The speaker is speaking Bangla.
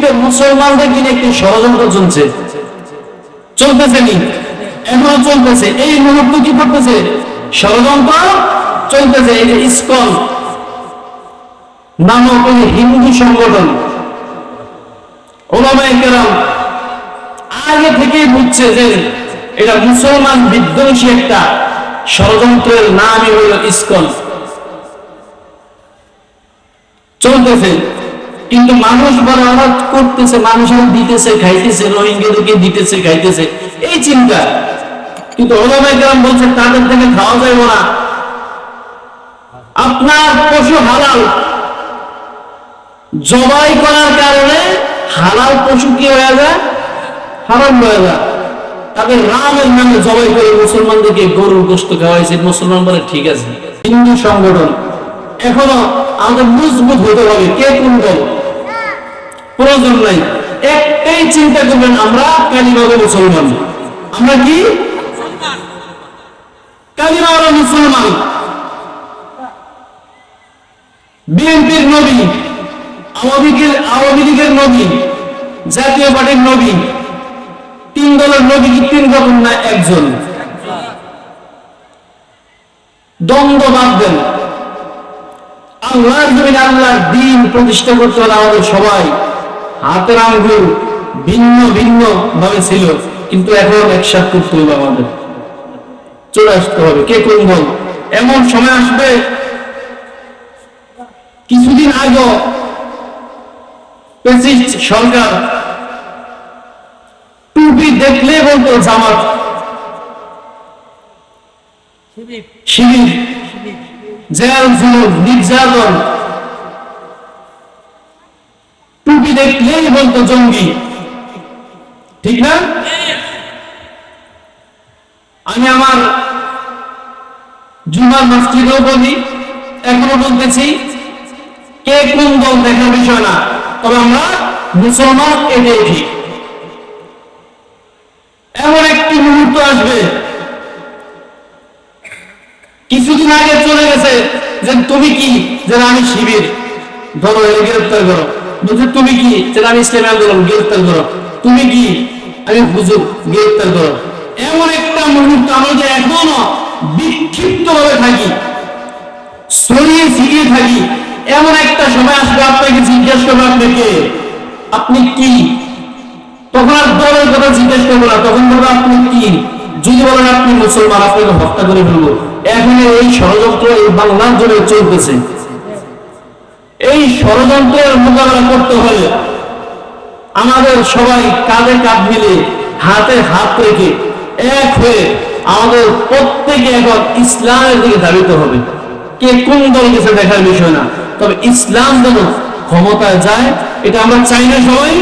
পৃথিবীতে মুসলমানদের কিনে একটি ষড়যন্ত্র চলছে। চলতেছে নি? এখনও চলতেছে। এই মুহূর্তে কি করতেছে? ষড়যন্ত্র চলতেছে, এই যে ইসকন নামক হিন্দু সংগঠন। ওলামায়ে আগে থেকেই বুঝছে যে এটা মুসলমান বিধ্বংসী একটা ষড়যন্ত্রের নামই হইল ইসকন। চলতেছে। কিন্তু মানুষ বরাবর করতেছে, মানুষের দিতেছে, খাইতেছে, রোহিঙ্গাদেরকে দিতেছে, খাইতেছে। এই চিন্তা। কিন্তু ওলামায়ে কেরাম বলছে, তাদের থেকে খাওয়া যাবে না। আপনার পশু হালাল। জবাই করার কারণে হালাল পশু কি হয়ে যায়? হারাম হয়ে যায়। তাকে রামের নামে জবাই করে মুসলমানদেরকে গরুর গোস্ত খাওয়াইছে। মুসলমান বলে, ঠিক আছে। হিন্দু সংগঠন, এখনও আমাদের মজবুত হতে হবে। কে কোন দল? প্রয়োজন নাই। একটাই চিন্তা করবেন, আমরা কালিমাবে মুসলমান। আমরা কি? কালিমাওয়ালা মুসলমান। বিএনপির নবী, আওয়ামী আওয়ামী লীগের নবী, জাতীয় পার্টির নবী, তিন দলের নবী কি তিন রকম না একজন? দ্বন্দ্ব বাদ দেন। আল্লাহর জমিন আল্লাহর দিন প্রতিষ্ঠা করতে হলে আমাদের সবাই হাতের আঙ্গুল ভিন্ন ভিন্ন ভাবে ছিল কিন্তু এখন একসাথ করতে হবে আমাদের। চলে আসতে হবে। কে কোন দল এমন সময় আসবে কিছুদিন আগে পেসিস্ট সরকার টুপি দেখলে বলতো জামাত। শিবির। জেল জুলুম নির্যাতন। দেখলেই বলতো জঙ্গি। ঠিক না? আমি আমার জুমার মসজিদেও বলি, এখনও বলতেছি, কে কোন দল দেখার বিষয় না, তবে আমরা মুসলমান এটাই ঠিক এমন একটি মুহূর্ত আসবে, কিছুদিন আগে চলে গেছে, যে তুমি কি? যে আমি শিবির। ধরো এর গ্রেফতার করো। বলছে তুমি কি? আমি ইসলামী আন্দোলন গ্রেফতার করো। তুমি কি? আমি হুজুর গ্রেফতার করো। এমন একটা মুহূর্ত আমরা যে এখনও বিক্ষিপ্ত ভাবে থাকি, ছড়িয়ে ছিটিয়ে থাকি, এমন একটা সময় আসবে আপনাকে জিজ্ঞেস করবে আপনাকে, আপনি কি? তখন আর দলের কথা জিজ্ঞেস করব না, তখন বলব আপনি কি? যদি বলেন আপনি মুসলমান, আপনাকে হত্যা করে ফেলব। এখন এই ষড়যন্ত্র এই বাংলার জন্য চলতেছে। এই ষড়যন্ত্রের মোকাবেলা করতে হলে আমাদের সবাই কাঁধে কাঁধ মিলে, হাতে হাত রেখে এক হয়ে আমাদের প্রত্যেকে এখন ইসলামের দিকে ধাবিত হবে। কে কোন দল গেছে দেখার বিষয় না। তবে ইসলাম যেন ক্ষমতায় যায়, এটা আমরা চাই না সবাই।